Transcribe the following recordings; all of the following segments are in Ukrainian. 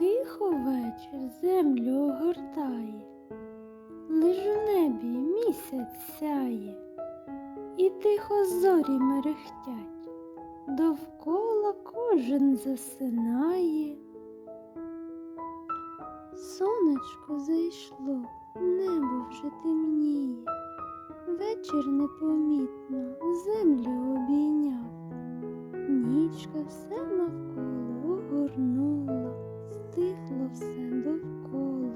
Тихо вечір землю огортає, лиш у небі місяць сяє, і тихо зорі мерехтять, довкола кожен засинає. Сонечко зайшло, небо вже темніє, вечір непомітно землю обійняв, нічка все навколо огорнула, стихло все довкола,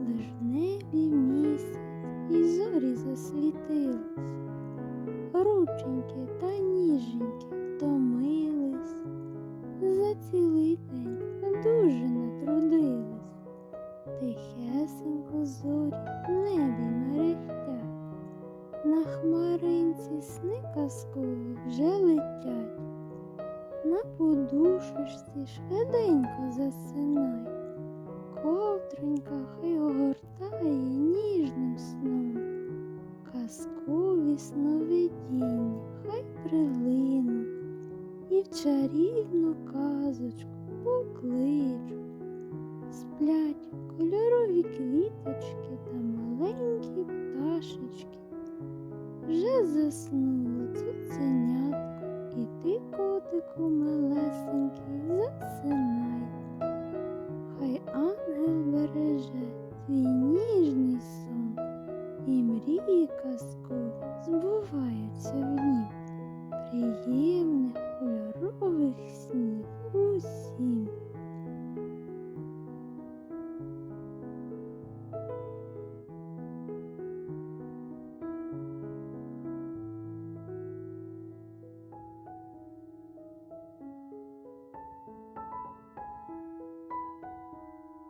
лиш в небі місяць і зорі засвітились, рученьки та ніженьки втомились, за цілий день дуже натрудились. Тихесенько зорі в небі мерехтять, на хмаринці сни казкові вже летять, на подушечці швиденько засинай, ковдронька хай огортає ніжним сном, казкові сновидіння хай прилинуть і в чарівну казочку покличуть. Сплять кольорові квіточки та маленькі пташечки. Вже цуценятко, і ти, котику малесенький, засинай. Хай ангел береже твій ніжний сон, і мрії казку збуваються в нім. Приємних